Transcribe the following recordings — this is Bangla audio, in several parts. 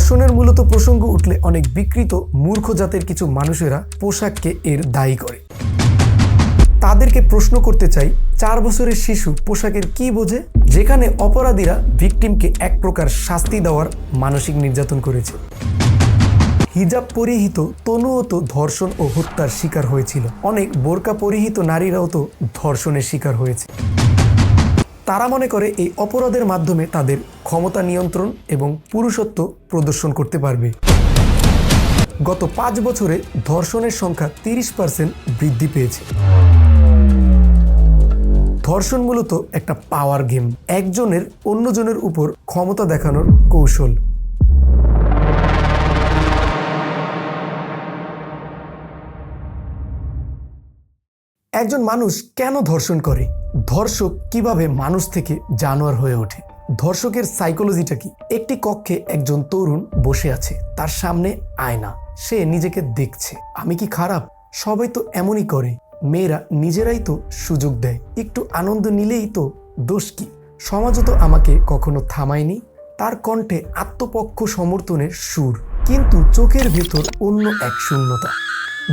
ধর্ষণের মূলত প্রসঙ্গ উঠলে অনেক বিকৃত মূর্খ জাতের কিছু মানুষেরা পোশাককে এর দায়ী করে। তাদেরকে প্রশ্ন করতে চাই, চার বছরের শিশু পোশাকের কি বোঝে? যেখানে অপরাধীরা ভিকটিমকে এক প্রকার শাস্তি দেওয়ার মানসিক নির্যাতন করেছে। হিজাব পরিহিত তনুও তো ধর্ষণ ও হত্যার শিকার হয়েছিল। অনেক বোরকা পরিহিত নারীরাও তো ধর্ষণের শিকার হয়েছে। তারা মনে করে এই অপরাধের মাধ্যমে তাদের ক্ষমতা নিয়ন্ত্রণ এবং পুরুষত্ব প্রদর্শন করতে পারবে। গত পাঁচ বছরে ধর্ষণের সংখ্যা তিরিশ পার্সেন্ট বৃদ্ধি পেয়েছে। ধর্ষণ মূলত একটা পাওয়ার গেম একজনের অন্যজনের উপর ক্ষমতা দেখানোর কৌশল। একজন মানুষ কেন ধর্ষণ করে? ধর্ষক কীভাবে মানুষ থেকে জানোয়ার হয়ে ওঠে? ধর্ষকের সাইকোলজিটা কি? একটি কক্ষে একজন তরুণ বসে আছে, তার সামনে আয়না। সে নিজেকে দেখছে। আমি কি খারাপ? সবাই তো এমনই করে। মেয়েরা নিজেরাই তো সুযোগ দেয়। একটু আনন্দ নিলেই তো দোষ কি? সমাজও তো আমাকে কখনো থামায়নি। তার কণ্ঠে আত্মপক্ষ সমর্থনের সুর, কিন্তু চোখের ভেতর অন্য এক শূন্যতা।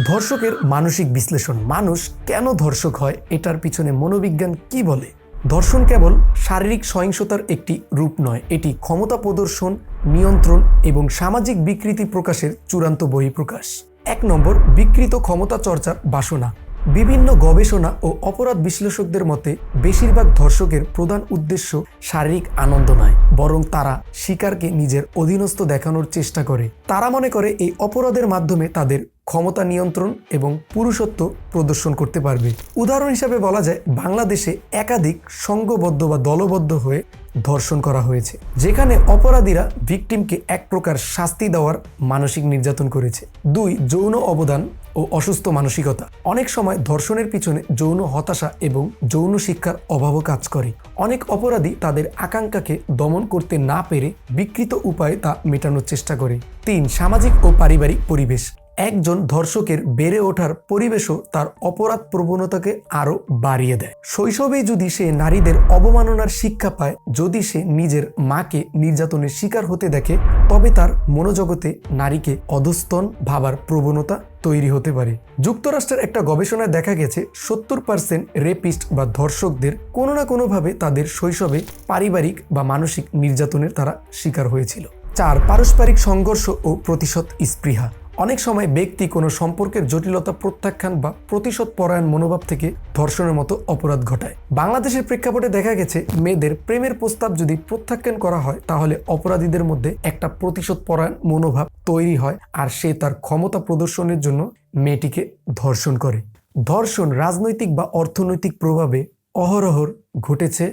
ধর্ষকের মানসিক বিশ্লেষণ, মানুষ কেন ধর্ষক হয়? এটার পিছনে মনোবিজ্ঞান কি বলে? ধর্ষণ কেবল শারীরিক সহিংসতার একটি রূপ নয়, এটি ক্ষমতা প্রদর্শন, নিয়ন্ত্রণ এবং সামাজিক বিকৃতি প্রকাশের চূড়ান্ত বহিঃপ্রকাশ। এক নম্বর, বিকৃত ক্ষমতা চর্চার বাসনা। বিভিন্ন গবেষণা ও অপরাধ বিশ্লেষকদের মতে, বেশিরভাগ ধর্ষকের প্রধান উদ্দেশ্য শারীরিক আনন্দ নয়, বরং তারা শিকারকে নিজের অধীনস্থ দেখানোর চেষ্টা করে। তারা মনে করে এই অপরাধের মাধ্যমে তাদের ক্ষমতা নিয়ন্ত্রণ এবং পুরুষত্ব প্রদর্শন করতে পারবে। উদাহরণ হিসাবে বলা যায়, বাংলাদেশে একাধিক সংঘবদ্ধ বা দলবদ্ধ হয়ে ধর্ষণ করা হয়েছে, যেখানে অপরাধীরা ভিকটিমকে এক প্রকার শাস্তি দেওয়ার মানসিক নির্যাতন করেছে। দুই, যৌন অবদান ও অসুস্থ মানসিকতা। অনেক সময় ধর্ষণের পিছনে যৌন হতাশা এবং যৌন শিক্ষার অভাবও কাজ করে। অনেক অপরাধী তাদের আকাঙ্ক্ষাকে দমন করতে না পেরে বিকৃত উপায়ে তা মেটানোর চেষ্টা করে। তিন, সামাজিক ও পারিবারিক পরিবেশ। একজন ধর্ষকের বেড়ে ওঠার পরিবেশও তার অপরাধ প্রবণতাকে আরও বাড়িয়ে দেয়। শৈশবেই যদি সে নারীদের অবমাননার শিক্ষা পায়, যদি সে নিজের মাকে নির্যাতনের শিকার হতে দেখে, তবে তার মনোজগতে নারীকে অধস্তন ভাবার প্রবণতা তৈরি হতে পারে। যুক্তরাষ্ট্রের একটা গবেষণায় দেখা গেছে, সত্তর পার্সেন্ট রেপিস্ট বা ধর্ষকদের কোনো না কোনোভাবে তাদের শৈশবে পারিবারিক বা মানসিক নির্যাতনের তারা শিকার হয়েছিল। চার, পারস্পরিক সংঘর্ষ ও প্রতিশোধ স্পৃহা। অনেক সময় ব্যক্তি কোনো সম্পর্কের জটিলতা প্রত্যাখ্যান বা প্রতিশোধ পরায়ণ মনোভাব থেকে ধর্ষণের মতো অপরাধ ঘটায়। বাংলাদেশের প্রেক্ষাপটে দেখা গেছে, মেয়েদের প্রেমের প্রস্তাব যদি প্রত্যাখ্যান করা হয়, তাহলে অপরাধীদের মধ্যে একটা প্রতিশোধ পরায়ণ মনোভাব তৈরি হয় আর সে তার ক্ষমতা প্রদর্শনের জন্য মেয়েটিকে ধর্ষণ করে। ধর্ষণ রাজনৈতিক বা অর্থনৈতিক প্রভাবে অহরহর ঘটেছে,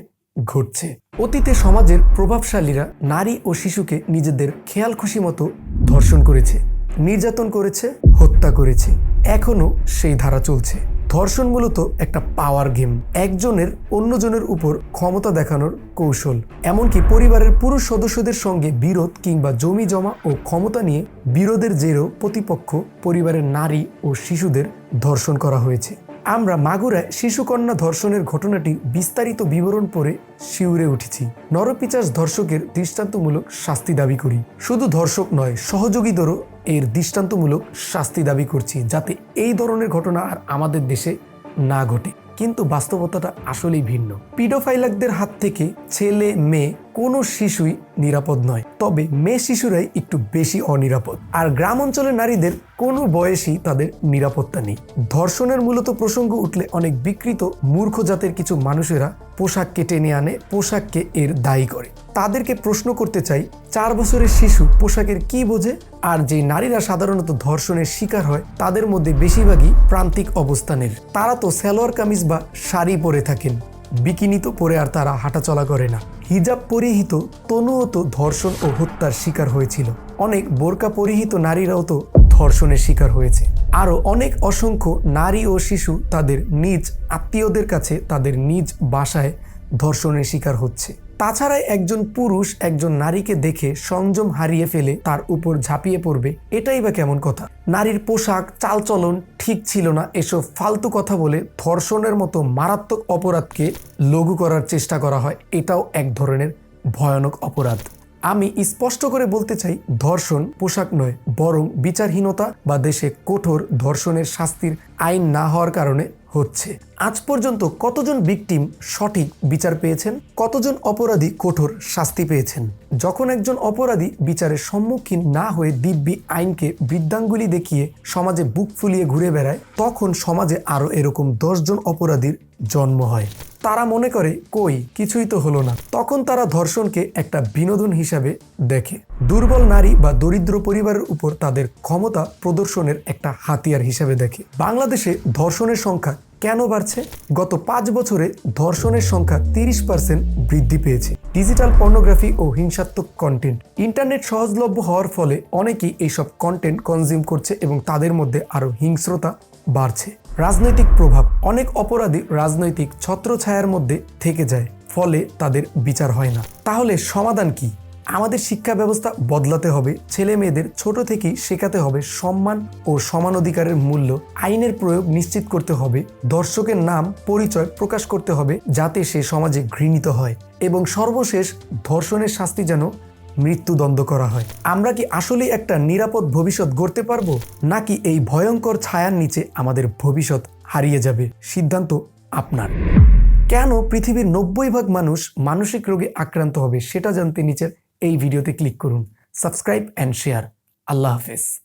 ঘটছে। অতীতে সমাজের প্রভাবশালীরা নারী ও শিশুকে নিজেদের খেয়াল খুশি মতো ধর্ষণ করেছে। নির্যাতন করেছে, হত্যা করেছে। এখনও সেই ধারা চলছে। ধর্ষণ মূলত একটা পাওয়ার গেম একজনের অন্যজনের উপর ক্ষমতা দেখানোর কৌশল। এমনকি পরিবারের পুরুষ সদস্যদের সঙ্গে বিরোধ কিংবা জমি জমা ও ক্ষমতা নিয়ে বিরোধের জেরেও প্রতিপক্ষ পরিবারের নারী ও শিশুদের ধর্ষণ করা হয়েছে। আমরা মাগুরায় শিশুকন্যা ধর্ষণের ঘটনাটি বিস্তারিত বিবরণ পড়ে শিউরে উঠেছি। নরপিচাস ধর্ষকের দৃষ্টান্তমূলক শাস্তি দাবি করি। শুধু ধর্ষক নয়, সহযোগীদেরও এর দৃষ্টান্তমূলক শাস্তি দাবি করছি যাতে এই ধরনের ঘটনা আর আমাদের দেশে না ঘটে। কিন্তু বাস্তবতাটা আসলেই ভিন্ন। পিডোফাইলাকদের হাত থেকে ছেলে, মেয়ে কোনো শিশুই নিরাপদ নয়। তবে মেয়ে শিশুরাই একটু বেশি অনিরাপদ। আর গ্রাম অঞ্চলের নারীদের কোনো বয়সই তাদের নিরাপত্তা নেই। ধর্ষণের মূলত প্রসঙ্গ উঠলে অনেক বিকৃত, মূর্খ জাতের কিছু মানুষেরা পোশাককে টেনে আনে, পোশাককে এর দায়ী করে। তাদেরকে প্রশ্ন করতে চাই, চার বছরের শিশু পোশাকের কি বোঝে? আর যে নারীরা সাধারণত ধর্ষণের শিকার হয়, তাদের মধ্যে বেশিরভাগই প্রান্তিক অবস্থানের। তারা তো সালোয়ার কামিজ বা শাড়ি পরে থাকেন। বিকিনি তো পরে আর তারা হাঁটাচলা করে না। হিজাব পরিহিত তনুও তো ধর্ষণ ও হত্যার শিকার হয়েছিল। অনেক বোরকা পরিহিত নারীরাও তো ধর্ষণের শিকার হয়েছে। আরও অনেক অসংখ্য নারী ও শিশু তাদের নিজ আত্মীয়দের কাছে তাদের নিজ বাসায় ধর্ষণের শিকার হচ্ছে। তাছাড়া একজন পুরুষ একজন নারীকে দেখে সংযম হারিয়ে ফেলে তার উপর ঝাঁপিয়ে পড়বে, এটাই বা কেমন কথা? নারীর পোশাক, চালচলন ঠিক ছিল না এসব ফালতু কথা বলে ধর্ষণের মতো মারাত্মক অপরাধকে লঘু করার চেষ্টা করা হয়। এটাও এক ধরনের ভয়ানক অপরাধ। আমি স্পষ্ট করে বলতে চাই, ধর্ষণ পোশাক নয়, বরং বিচারহীনতা বা দেশে কঠোর ধর্ষণের শাস্তির আইন না হওয়ার কারণে হচ্ছে। আজ পর্যন্ত কতজন ভিকটিম সঠিক বিচার পেয়েছেন? কতজন অপরাধী কঠোর শাস্তি পেয়েছেন? যখন একজন অপরাধী বিচারের সম্মুখীন না হয়ে দিব্যি আইনকে বৃদ্ধাঙ্গুলি দেখিয়ে সমাজে বুক ফুলিয়ে ঘুরে বেড়ায়, তখন সমাজে আরও এরকম দশজন অপরাধীর জন্ম হয়। তারা মনে করে, কই, কিছুই তো হলো না। তখন তারা ধর্ষণকে একটা বিনোদন হিসাবে দেখে। দুর্বল নারী বা দরিদ্র পরিবারের উপর তাদের ক্ষমতা প্রদর্শনের একটা হাতিয়ার হিসাবে দেখে। বাংলাদেশে ধর্ষণের সংখ্যা কেন বাড়ছে? গত পাঁচ বছরে ধর্ষণের সংখ্যা তিরিশ পার্সেন্ট বৃদ্ধি পেয়েছে। ডিজিটাল পর্নোগ্রাফি ও হিংসাত্মক কন্টেন্ট। ইন্টারনেট সহজলভ্য হওয়ার ফলে অনেকেই এইসব কন্টেন্ট কনজিউম করছে এবং তাদের মধ্যে আরও হিংস্রতা বাড়ছে। রাজনৈতিক প্রভাব। অনেক অপরাধী রাজনৈতিক ছত্রছায়ার মধ্যে থেকে যায়, ফলে তাদের বিচার হয় না। তাহলে সমাধান কি? আমাদের শিক্ষা ব্যবস্থা বদলাতে হবে, ছেলে মেয়েদের ছোট থেকেই শেখাতে হবে সম্মান ও সমান অধিকারের মূল্য। আইনের প্রয়োগ নিশ্চিত করতে হবে, দর্শকের নাম পরিচয় প্রকাশ করতে হবে, যাতে সে সমাজে ঘৃণিত হয়। এবং সর্বশেষ ধর্ষণের শাস্তি যেন মৃত্যুদণ্ড করা হয়। আমরা কি আসলেই একটা নিরাপদ ভবিষ্যৎ গড়তে পারব? নাকি এই ভয়ঙ্কর ছায়ার নিচে আমাদের ভবিষ্যৎ হারিয়ে যাবে? সিদ্ধান্ত আপনার। কেন পৃথিবীর নব্বই ভাগ মানুষ মানসিক রোগে আক্রান্ত হবে? সেটা জানতে নিচের এই ভিডিওতে ক্লিক করুন। Subscribe and share. আল্লাহ হাফেজ।